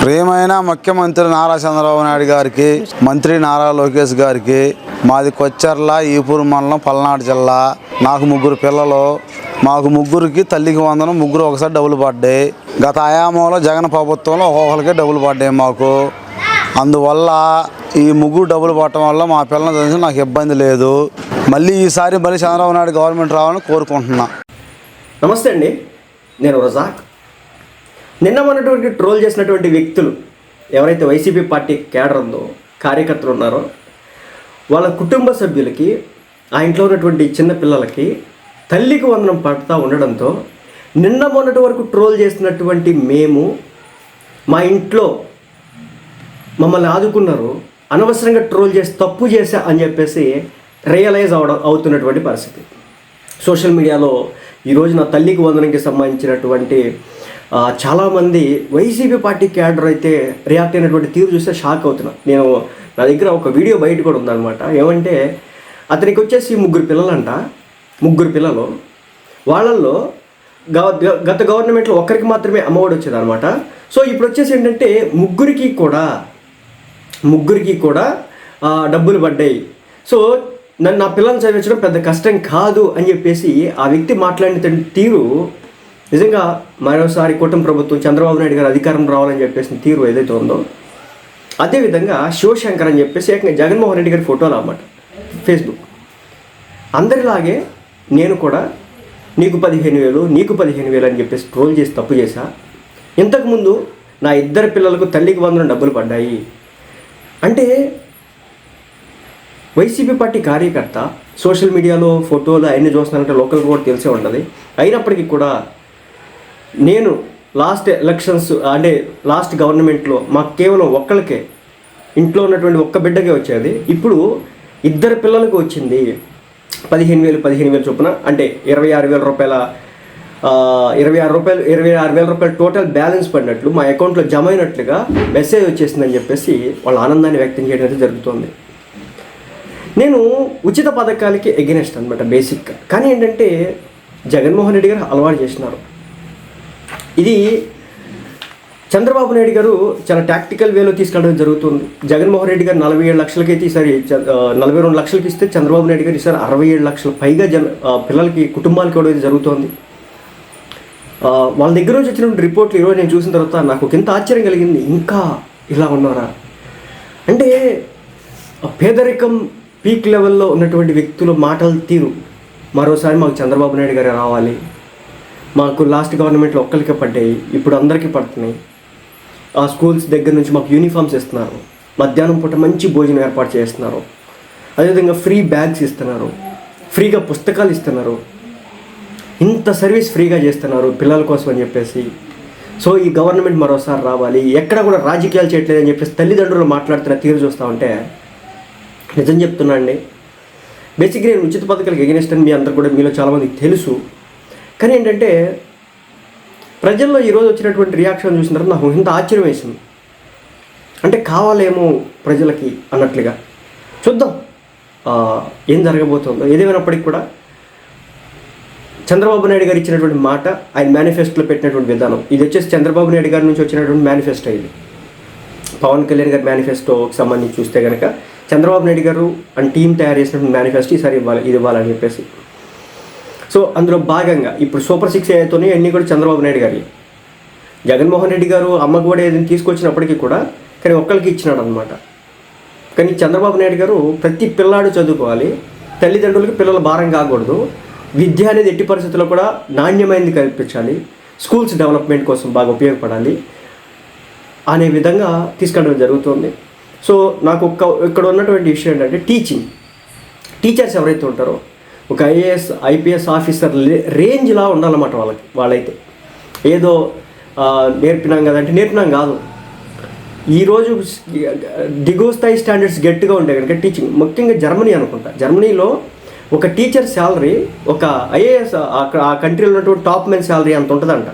ప్రియమైన ముఖ్యమంత్రి నారా చంద్రబాబు నాయుడు గారికి మంత్రి నారా లోకేష్ గారికి మాది కొచ్చెర్ల ఈపూరు మండలం పల్నాడు జిల్లా. నాకు ముగ్గురు పిల్లలు. మాకు ముగ్గురికి తల్లికి వందనం ముగ్గురు ఒకసారి డబ్బులు పడ్డాయి గత ఆయామంలో జగన్ ప్రభుత్వంలో ఒక్కొక్కరికి డబ్బులు పడ్డాయి మాకు. అందువల్ల ఈ ముగ్గురు డబ్బులు పట్టడం వల్ల మా పిల్లలు చదివించడం నాకు ఇబ్బంది లేదు. మళ్ళీ ఈసారి మళ్ళీ చంద్రబాబు నాయుడు గవర్నమెంట్ రావాలని కోరుకుంటున్నా. నమస్తే అండి. నేను రజాక్. నిన్న మనటువంటి ట్రోల్ చేసినటువంటి వ్యక్తులు ఎవరైతే వైసీపీ పార్టీ కేడర్ ఉందో కార్యకర్తలు ఉన్నారో వాళ్ళ కుటుంబ సభ్యులకి ఆ ఇంట్లో ఉన్నటువంటి చిన్న పిల్లలకి తల్లికి వందనం పడతా ఉండడంతో నిన్న మొన్నటి వరకు ట్రోల్ చేసినటువంటి మేము మా ఇంట్లో మమ్మల్ని ఆదుకున్నారు అనవసరంగా ట్రోల్ చేసి తప్పు చేశా అని చెప్పేసి రియలైజ్ అవడం అవుతున్నటువంటి పరిస్థితి. సోషల్ మీడియాలో ఈరోజు నా తల్లికి వందనంకి సంబంధించినటువంటి చాలామంది వైసీపీ పార్టీ క్యాడర్ అయితే రియాక్ట్ అయినటువంటి తీరు చూస్తే షాక్ అవుతున్నా. నేను నా దగ్గర ఒక వీడియో బయట కూడా ఉందన్నమాట. ఏమంటే అతనికి వచ్చేసి ముగ్గురు పిల్లలంట. ముగ్గురు పిల్లలు. వాళ్ళల్లో గత గవర్నమెంట్లో ఒక్కరికి మాత్రమే అమ్మఒడి వచ్చేది అనమాట సో ఇప్పుడు వచ్చేసి ఏంటంటే ముగ్గురికి కూడా ముగ్గురికి కూడా డబ్బులు పడ్డాయి. సో నన్ను నా పిల్లల్ని చదివించడం పెద్ద కష్టం కాదు అని చెప్పేసి ఆ వ్యక్తి మాట్లాడిన తీరు నిజంగా మరోసారి కూటమి ప్రభుత్వం చంద్రబాబు నాయుడు గారు అధికారం రావాలని చెప్పేసిన తీరు ఏదైతే ఉందో అదేవిధంగా శివశంకర్ అని చెప్పేసి ఏకంగా జగన్మోహన్ రెడ్డి గారి ఫోటోలు అన్నమాట ఫేస్బుక్ అందరిలాగే నేను కూడా నీకు పదిహేను వేలు నీకు పదిహేను వేలు అని చెప్పేసి ట్రోల్ చేసి తప్పు చేశా. ఇంతకుముందు నా ఇద్దరు పిల్లలకు తల్లికి వందలు డబ్బులు పడ్డాయి. అంటే వైసీపీ పార్టీ కార్యకర్త సోషల్ మీడియాలో ఫోటోలు అవన్నీ చూస్తున్నారంటే లోకల్ కూడా తెలిసే ఉంటుంది. అయినప్పటికీ కూడా నేను లాస్ట్ ఎలక్షన్స్ అంటే లాస్ట్ గవర్నమెంట్లో మాకు కేవలం ఒక్కరికే ఇంట్లో ఉన్నటువంటి ఒక్క బిడ్డకే వచ్చేది. ఇప్పుడు ఇద్దరు పిల్లలకు వచ్చింది పదిహేను వేలు పదిహేను వేలు చొప్పున అంటే ఇరవై ఆరు వేల రూపాయల ఇరవై ఆరు రూపాయలు ఇరవై ఆరు వేల రూపాయలు టోటల్ బ్యాలెన్స్ పడినట్లు మా అకౌంట్లో జమ అయినట్లుగా మెసేజ్ వచ్చేసిందని చెప్పేసి వాళ్ళ ఆనందాన్ని వ్యక్తం చేయడం అయితే జరుగుతుంది. నేను ఉచిత పథకాలకి ఎగెనెస్ట్ అనమాట బేసిక్గా కానీ ఏంటంటే జగన్మోహన్ రెడ్డి గారు అలవాటు చేసినారు. ఇది చంద్రబాబు నాయుడు గారు చాలా టాక్టికల్ వేలో తీసుకెళ్ళడం జరుగుతుంది. జగన్మోహన్ రెడ్డి గారు నలభై ఏడు లక్షలకి అయితే ఈసారి నలభై రెండు లక్షలకి ఇస్తే చంద్రబాబు నాయుడు గారు ఈసారి అరవై ఏడు లక్షల పైగా జన పిల్లలకి కుటుంబాలకి ఇవ్వడం అయితే జరుగుతోంది. వాళ్ళ దగ్గర నుంచి వచ్చినటువంటి రిపోర్ట్లు ఈరోజు నేను చూసిన తర్వాత నాకు ఒక ఎంత ఆశ్చర్యం కలిగింది. ఇంకా ఇలా ఉన్నారా? అంటే పేదరికం పీక్ లెవెల్లో ఉన్నటువంటి వ్యక్తుల మాటల తీరు. మరోసారి మాకు చంద్రబాబు నాయుడు గారు రావాలి. మాకు లాస్ట్ గవర్నమెంట్లో ఒక్కరికే పడ్డాయి ఇప్పుడు అందరికీ పడుతున్నాయి. ఆ స్కూల్స్ దగ్గర నుంచి మాకు యూనిఫామ్స్ ఇస్తున్నారు. మధ్యాహ్నం పూట మంచి భోజనం ఏర్పాటు చేస్తున్నారు. అదేవిధంగా ఫ్రీ బ్యాగ్స్ ఇస్తున్నారు. ఫ్రీగా పుస్తకాలు ఇస్తున్నారు. ఇంత సర్వీస్ ఫ్రీగా చేస్తున్నారు పిల్లల కోసం అని చెప్పేసి. సో ఈ గవర్నమెంట్ మరోసారి రావాలి. ఎక్కడ కూడా రాజకీయాలు చేయట్లేదు అని చెప్పేసి తల్లిదండ్రులు మాట్లాడుతున్న తీరు చూస్తూ ఉంటే నిజం చెప్తున్నా అండి. బేసిక్గా నేను ఉచిత పథకాలకు ఎగనిస్ట్ అని మీ అందరు కూడా మీలో చాలామందికి తెలుసు. కానీ ఏంటంటే ప్రజల్లో ఈరోజు వచ్చినటువంటి రియాక్షన్ చూసిన తర్వాత నాకు ఇంత ఆశ్చర్యం వేసింది. అంటే కావాలేమో ప్రజలకి అన్నట్లుగా. చూద్దాం. ఏం జరగబోతుందో. ఏదేమైనప్పటికీ కూడా చంద్రబాబు నాయుడు గారు ఇచ్చినటువంటి మాట ఆయన మేనిఫెస్టోలో పెట్టినటువంటి విధానం. ఇది వచ్చేసి చంద్రబాబు నాయుడు గారి నుంచి వచ్చినటువంటి మేనిఫెస్టో ఇది. పవన్ కళ్యాణ్ గారి మేనిఫెస్టోకి సంబంధించి చూస్తే కనుక చంద్రబాబు నాయుడు గారు అండ్ టీం తయారు చేసినటువంటి మేనిఫెస్టో ఈసారి ఇవ్వాలి ఇది ఇవ్వాలని చెప్పేసి. సో అందులో భాగంగా ఇప్పుడు సూపర్ సిక్స్ ఏదైతే అన్నీ కూడా చంద్రబాబు నాయుడు గారి జగన్మోహన్ రెడ్డి గారు అమ్మ కూడా ఏదైనా తీసుకొచ్చినప్పటికీ కూడా కానీ ఒక్కరికి ఇచ్చినాడు అనమాట కానీ చంద్రబాబు నాయుడు గారు ప్రతి పిల్లాడు చదువుకోవాలి తల్లిదండ్రులకు పిల్లల భారం కాకూడదు విద్య అనేది ఎట్టి పరిస్థితుల్లో కూడా నాణ్యమైనది కల్పించాలి స్కూల్స్ డెవలప్మెంట్ కోసం బాగా ఉపయోగపడాలి అనే విధంగా తీసుకెళ్ళడం జరుగుతుంది. సో నాకు ఒక్క ఇక్కడ ఉన్నటువంటి విషయం ఏంటంటే టీచింగ్. టీచర్స్ ఎవరైతే ఉంటారో ఒక ఐఏఎస్ ఐపీఎస్ ఆఫీసర్ రేంజ్లా ఉండాలన్నమాట వాళ్ళకి వాళ్ళైతే. ఏదో నేర్పినాం కదంటే నేర్పినాం కాదు. ఈరోజు దిగువ స్థాయి స్టాండర్డ్స్ గట్టిగా ఉంటాయి కనుక టీచింగ్ ముఖ్యంగా జర్మనీ అనుకుంటా. జర్మనీలో ఒక టీచర్ శాలరీ ఒక ఐఏఎస్ అక్కడ ఆ కంట్రీలో ఉన్నటువంటి టాప్ మెన్ శాలరీ అంత ఉంటుందంట.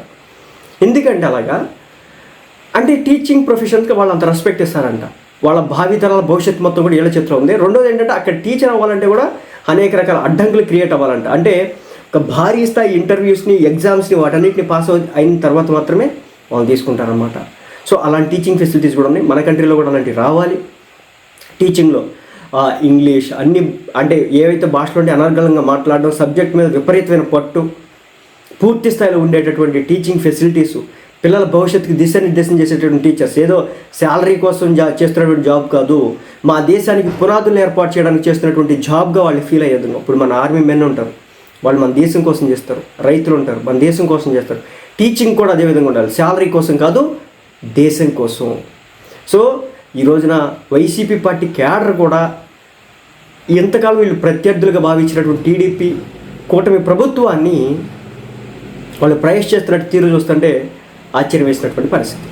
ఎందుకంటే అలాగా? అంటే టీచింగ్ ప్రొఫెషన్స్కి వాళ్ళు అంత రెస్పెక్ట్ ఇస్తారంట. వాళ్ళ భావితరాల భవిష్యత్తు మొత్తం కూడా ఏళ్ళ చేతిలో ఉంది. రెండోది ఏంటంటే అక్కడ టీచర్ అవ్వాలంటే కూడా అనేక రకాల అడ్డంకులు క్రియేట్ అవ్వాలంట. అంటే ఒక భారీ స్థాయి ఇంటర్వ్యూస్ని ఎగ్జామ్స్ని వాటన్నిటిని పాస్ అయిన తర్వాత మాత్రమే వాళ్ళు తీసుకుంటారనమాట సో అలాంటి టీచింగ్ ఫెసిలిటీస్ కూడా ఉన్నాయి. మన కంట్రీలో కూడా అలాంటివి రావాలి. టీచింగ్లో ఇంగ్లీష్ అన్ని అంటే ఏవైతే భాషలు ఉంటే అనర్గళంగా మాట్లాడడం సబ్జెక్ట్ మీద విపరీతమైన పట్టు పూర్తి స్థాయిలో ఉండేటటువంటి టీచింగ్ ఫెసిలిటీస్ పిల్లల భవిష్యత్తుకి దిశానిర్దేశం చేసేటటువంటి టీచర్స్ ఏదో శాలరీ కోసం జా చేస్తున్నటువంటి జాబ్ కాదు. మా దేశానికి పునాదులు ఏర్పాటు చేయడానికి చేస్తున్నటువంటి జాబ్గా వాళ్ళు ఫీల్ అయ్యేది. ఇప్పుడు మన ఆర్మీ మెన్ ఉంటారు. వాళ్ళు మన దేశం కోసం చేస్తారు. రైతులు ఉంటారు. మన దేశం కోసం చేస్తారు. టీచింగ్ కూడా అదే విధంగా ఉండాలి. శాలరీ కోసం కాదు దేశం కోసం. సో ఈ రోజున వైసీపీ పార్టీ క్యాడర్ కూడా ఎంతకాలం వీళ్ళు ప్రత్యర్థులుగా భావించినటువంటి టీడీపీ కూటమి ప్రభుత్వాన్ని వాళ్ళు ప్రయస్ చేస్తున్నట్టు తీరు చూస్తుంటే ఆశ్చర్యం వేసినటువంటి పరిస్థితి.